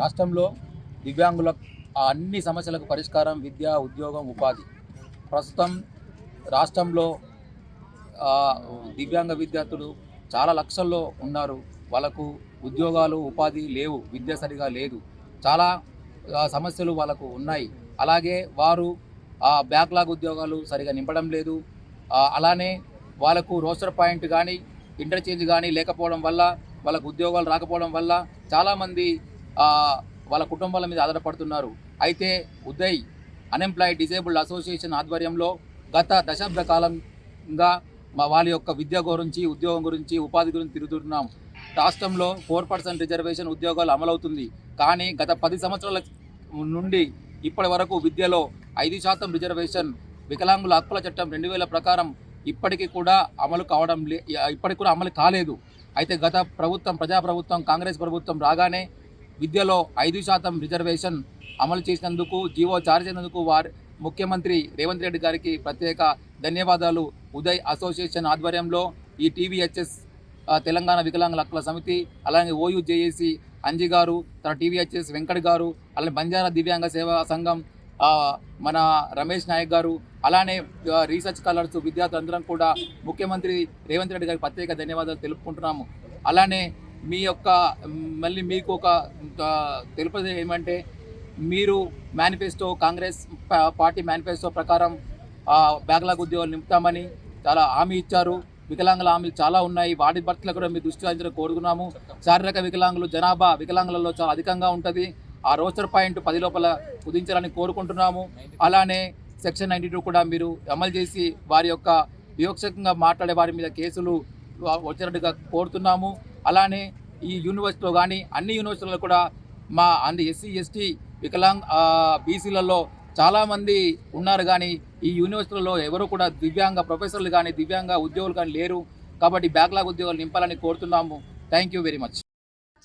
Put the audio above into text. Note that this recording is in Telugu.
రాష్ట్రంలో దివ్యాంగుల అన్ని సమస్యలకు పరిష్కారం విద్య ఉద్యోగం ఉపాధి. ప్రస్తుతం రాష్ట్రంలో దివ్యాంగ విద్యార్థులు చాలా లక్షల్లో ఉన్నారు. వాళ్ళకు ఉద్యోగాలు ఉపాధి లేవు. విద్య సరిగా లేదు. చాలా సమస్యలు వాళ్ళకు ఉన్నాయి. అలాగే వారు ఆ బ్యాక్లాగ్ ఉద్యోగాలు సరిగా నింపడం లేదు. అలానే వాళ్ళకు రోస్టర్ పాయింట్ కానీ ఇంటర్చేంజ్ కానీ లేకపోవడం వల్ల వాళ్ళకు ఉద్యోగాలు రాకపోవడం వల్ల చాలామంది వాళ్ళ కుటుంబాల మీద ఆధారపడుతున్నారు. అయితే ఉదయ్ అన్ఎంప్లాయిడ్ డిజేబుల్డ్ అసోసియేషన్ ఆధ్వర్యంలో గత దశాబ్ద కాలంగా మా వాళ్ళ యొక్క విద్య గురించి ఉద్యోగం గురించి ఉపాధి గురించి తిరుగుతున్నాం. రాష్ట్రంలో ఫోర్ పర్సెంట్ రిజర్వేషన్ ఉద్యోగాలు అమలవుతుంది. కానీ గత పది సంవత్సరాల నుండి ఇప్పటి వరకు విద్యలో ఐదు శాతం రిజర్వేషన్ వికలాంగుల హక్కుల చట్టం రెండు వేల ప్రకారం ఇప్పటికీ కూడా అమలు కావడం లే ఇప్పటికి కూడా అమలు కాలేదు. అయితే గత ప్రభుత్వం ప్రజాప్రభుత్వం కాంగ్రెస్ ప్రభుత్వం రాగానే విద్యలో ఐదు శాతం రిజర్వేషన్ అమలు చేసినందుకు జీవో జారీ చేసినందుకు వారి ముఖ్యమంత్రి రేవంత్ రెడ్డి గారికి ప్రత్యేక ధన్యవాదాలు. ఉదయ్ అసోసియేషన్ ఆధ్వర్యంలో ఈ టీవీహెచ్ఎస్ తెలంగాణ వికలాంగుల హక్కుల సమితి అలాగే ఓయూ జేఏసీ అంజి గారు తన టీవీహెచ్ఎస్ వెంకట్ గారు అలానే బంజారా దివ్యాంగ సేవా సంఘం మన రమేష్ నాయక్ గారు అలానే రీసెర్చ్ కలర్స్ విద్యార్థులందరం కూడా ముఖ్యమంత్రి రేవంత్ రెడ్డి గారికి ప్రత్యేక ధన్యవాదాలు తెలుపుకుంటున్నాము. అలానే మీ యొక్క మళ్ళీ మీకు ఒక ఆ, ఏమంటే మీరు మేనిఫెస్టో కాంగ్రెస్ పార్టీ మేనిఫెస్టో ప్రకారం ఆ, ఉద్యోగాలు నింపుతామని చాలా హామీ ఇచ్చారు. వికలాంగుల హామీలు చాలా ఉన్నాయి. వాటి భర్తలు కూడా మీరు దృష్టి సాధించడం కోరుకున్నాము. శారీరక వికలాంగులు జనాభా వికలాంగులలో చాలా అధికంగా ఉంటుంది. ఆ రోస్టర్ పాయింట్ పది లోపల కుదించాలని కోరుకుంటున్నాము. అలానే సెక్షన్ నైంటీ టూ కూడా మీరు అమలు చేసి వారి యొక్క వివక్షకంగా మాట్లాడే వారి మీద కేసులు వచ్చినట్టుగా కోరుతున్నాము. అలానే ఈ యూనివర్సిటీలో కానీ అన్ని యూనివర్సిటీలలో కూడా మా అన్ని ఎస్సీ ఎస్టీ వికలాంగ్ బీసీలలో చాలామంది ఉన్నారు కానీ ఈ యూనివర్సిటీలలో ఎవరు కూడా దివ్యాంగ ప్రొఫెసర్లు కానీ దివ్యాంగ ఉద్యోగులు కానీ లేరు. కాబట్టి బ్యాక్లాగ్ ఉద్యోగాలు నింపాలని కోరుతున్నాము. Thank you very much.